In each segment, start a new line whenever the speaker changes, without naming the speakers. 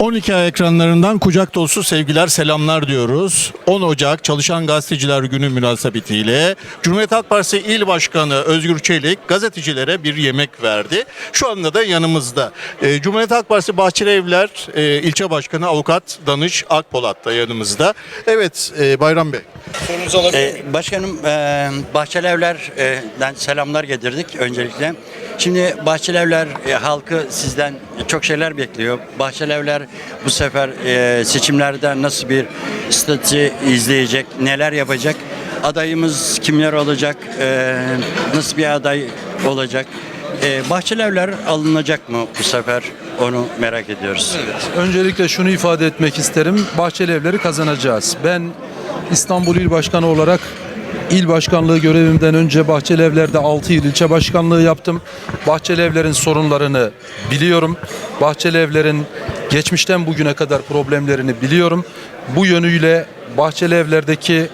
12 ay ekranlarından kucak dolusu sevgiler selamlar diyoruz. 10 Ocak Çalışan Gazeteciler Günü münasebetiyle Cumhuriyet Halk Partisi İl Başkanı Özgür Çelik gazetecilere bir yemek verdi. Şu anda da yanımızda. Ee, Cumhuriyet Halk Partisi Bahçeli Evler e, İlçe Başkanı Avukat Danış Akpolat da yanımızda. Evet e, Bayram Bey. Sorunuzu alabilir
Ee, başkanım e, Bahçelievler'den selamlar getirdik öncelikle. Şimdi Bahçelievler e, halkı sizden çok şeyler bekliyor. Bahçelievler bu sefer e, seçimlerde nasıl bir strateji izleyecek, neler yapacak? Adayımız kimler olacak? E, nasıl bir aday olacak? E, Bahçelievler alınacak mı bu sefer? Onu merak ediyoruz.
Öncelikle şunu ifade etmek isterim. Bahçeli Evleri kazanacağız. Ben İstanbul İl Başkanı olarak il başkanlığı görevimden önce Bahçeli Evler'de 6 yıl ilçe başkanlığı yaptım. Bahçeli Evler'in sorunlarını biliyorum. Bahçeli Evler'in geçmişten bugüne kadar problemlerini biliyorum. Bu yönüyle Bahçeli Evler'deki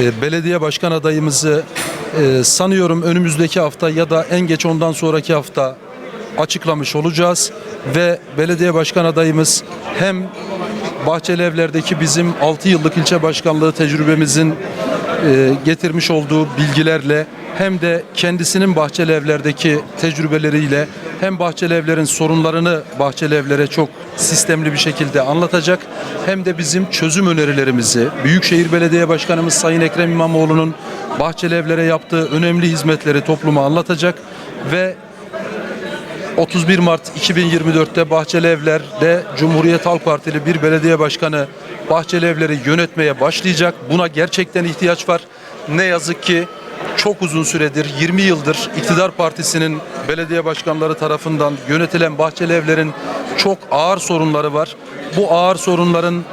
e, belediye başkan adayımızı e, sanıyorum önümüzdeki hafta ya da en geç ondan sonraki hafta açıklamış olacağız ve belediye başkan adayımız hem Bahçelievler'deki bizim 6 yıllık ilçe başkanlığı tecrübemizin e, getirmiş olduğu bilgilerle hem de kendisinin Bahçelievler'deki tecrübeleriyle hem Bahçelievler'in sorunlarını Bahçelievler'e çok sistemli bir şekilde anlatacak hem de bizim çözüm önerilerimizi Büyükşehir Belediye Başkanımız Sayın Ekrem İmamoğlu'nun Bahçelievler'e yaptığı önemli hizmetleri topluma anlatacak ve 31 Mart 2024'te Bahçeli Evler'de Cumhuriyet Halk Partili bir belediye başkanı Bahçeli Evler'i yönetmeye başlayacak. Buna gerçekten ihtiyaç var. Ne yazık ki çok uzun süredir 20 yıldır iktidar partisinin belediye başkanları tarafından yönetilen Bahçeli Evler'in çok ağır sorunları var. Bu ağır sorunların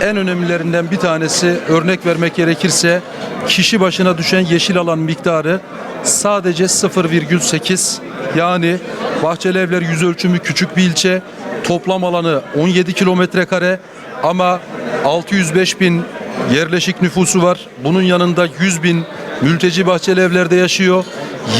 en önemlilerinden bir tanesi örnek vermek gerekirse kişi başına düşen yeşil alan miktarı sadece 0,8 yani Bahçeli Evler yüz ölçümü küçük bir ilçe toplam alanı 17 kilometre kare ama 605 bin yerleşik nüfusu var. Bunun yanında 100 bin mülteci Bahçeli Evler'de yaşıyor.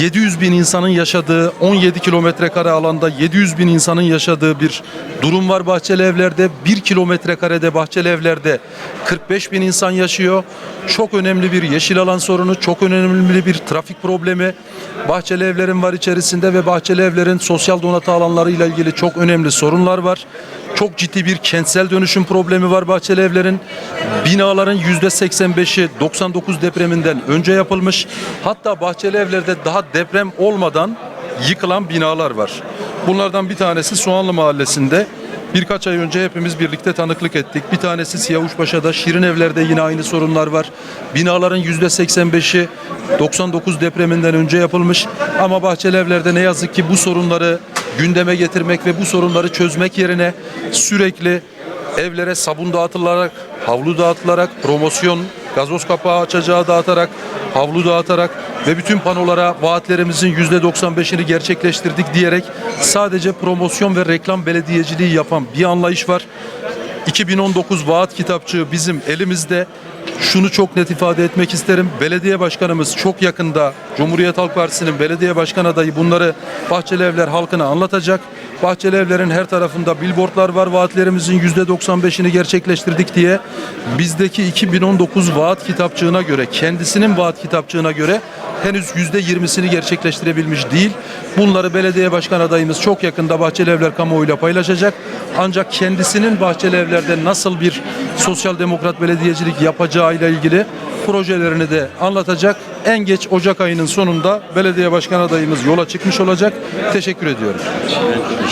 700 bin insanın yaşadığı 17 kilometre kare alanda 700 bin insanın yaşadığı bir durum var Bahçeli Evler'de. 1 kilometre karede Bahçeli Evler'de 45 bin insan yaşıyor. Çok önemli bir yeşil alan sorunu, çok önemli bir trafik problemi. Bahçeli Evler'in var içerisinde ve Bahçeli Evler'in sosyal donatı alanlarıyla ilgili çok önemli sorunlar var. Çok ciddi bir kentsel dönüşüm problemi var Bahçeli Evler'in. Binaların %85'i 99 depreminden önce yapılmış. Hatta Bahçeli Evler'de daha deprem olmadan yıkılan binalar var. Bunlardan bir tanesi Soğanlı Mahallesi'nde. Birkaç ay önce hepimiz birlikte tanıklık ettik. Bir tanesi Siyavuşpaşa'da, Şirin Evler'de yine aynı sorunlar var. Binaların %85'i 99 depreminden önce yapılmış. Ama Bahçeli Evler'de ne yazık ki bu sorunları gündeme getirmek ve bu sorunları çözmek yerine sürekli evlere sabun dağıtılarak, havlu dağıtılarak, promosyon, gazoz kapağı açacağı dağıtarak, havlu dağıtarak ve bütün panolara vaatlerimizin %95'ini gerçekleştirdik diyerek sadece promosyon ve reklam belediyeciliği yapan bir anlayış var. 2019 vaat kitapçığı bizim elimizde. Şunu çok net ifade etmek isterim. Belediye başkanımız çok yakında Cumhuriyet Halk Partisi'nin belediye başkan adayı bunları Bahçeli Evler halkına anlatacak. Bahçeli Evler'in her tarafında billboardlar var. Vaatlerimizin %95'ini gerçekleştirdik diye. Bizdeki 2019 vaat kitapçığına göre, kendisinin vaat kitapçığına göre henüz %20'sini gerçekleştirebilmiş değil. Bunları belediye başkan adayımız çok yakında Bahçeli Evler kamuoyuyla paylaşacak. Ancak kendisinin Bahçeli Evler'de nasıl bir sosyal demokrat belediyecilik yapacağıyla ilgili projelerini de anlatacak. En geç Ocak ayının sonunda belediye başkan adayımız yola çıkmış olacak. Teşekkür ediyorum.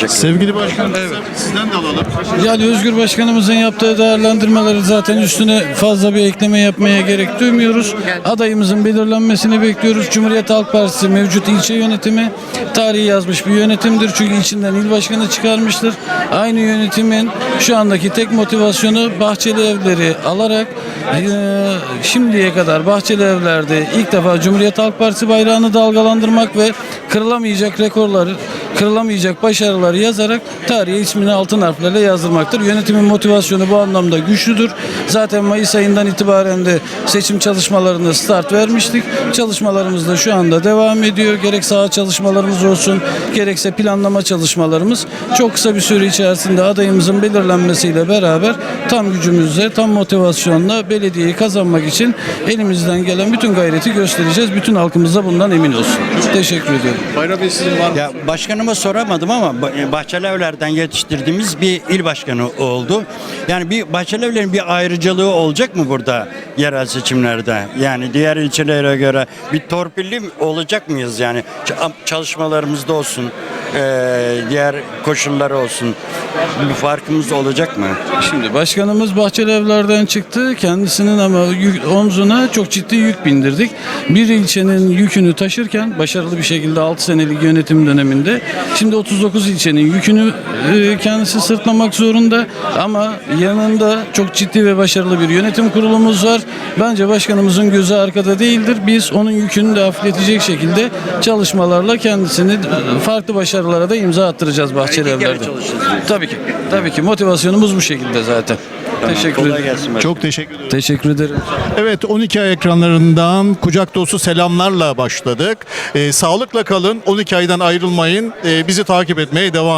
Sevgili Başkanım sizden de alalım.
Yani Özgür Başkanımızın yaptığı değerlendirmeleri zaten üstüne fazla bir ekleme yapmaya gerek duymuyoruz. Adayımızın belirlenmesini bekliyoruz. Cumhuriyet Halk Partisi mevcut ilçe yönetimi tarihi yazmış bir yönetimdir. Çünkü içinden il başkanı çıkarmıştır. Aynı yönetimin şu andaki tek motivasyonu Bahçeli Evleri alarak şimdiye kadar Bahçeli Evler'de ilk defa Cumhuriyet Halk Partisi bayrağını dalgalandırmak ve kırılamayacak rekorları kırılamayacak başarıları yazarak tarihe ismini altın harflerle yazdırmaktır. Yönetimin motivasyonu bu anlamda güçlüdür. Zaten Mayıs ayından itibaren de seçim çalışmalarına start vermiştik. Çalışmalarımız da şu anda devam ediyor. Gerek saha çalışmalarımız olsun, gerekse planlama çalışmalarımız çok kısa bir süre içerisinde adayımızın belirlenmesiyle beraber tam gücümüzle, tam motivasyonla belediyeyi kazanmak için elimizden gelen bütün gayreti göstereceğiz. Bütün halkımız da bundan emin olsun. Teşekkür ediyorum.
Bayram Bey sizin var mı?
Ya başkanıma soramadım ama Ba- Bahçelievler'den yetiştirdiğimiz bir il başkanı oldu. Yani bir Bahçelievler'in bir ayrıcalığı olacak mı burada yerel seçimlerde? Yani diğer ilçelere göre bir torpilli olacak mıyız yani? Çalışmalarımızda olsun, eee, diğer koşulları olsun. Bir farkımız olacak mı?
Şimdi başkanımız Bahçelievler'den çıktı. Kendisinin ama yük- omzuna çok ciddi yük bindirdik. Bir ilçenin yükünü taşırken başarılı bir şekilde 6 senelik yönetim döneminde şimdi 39 ilçenin yükünü e, kendisi sırtlamak zorunda ama yanında çok ciddi ve başarılı bir yönetim kurulumuz var. Bence başkanımızın gözü arkada değildir. Biz onun yükünü de hafifletecek şekilde çalışmalarla kendisini e, farklı başarılara da imza attıracağız Bahçelievler'de. Tabii ki. Tabii ki motivasyonumuz bu şekilde zaten. Teşekkür
Kolay
ederim.
gelsin.
Çok teşekkür ederim.
Teşekkür ederim.
Evet 12 ay ekranlarından kucak dolusu selamlarla başladık. Ee, sağlıkla kalın, 12 aydan ayrılmayın. Ee, bizi takip etmeye devam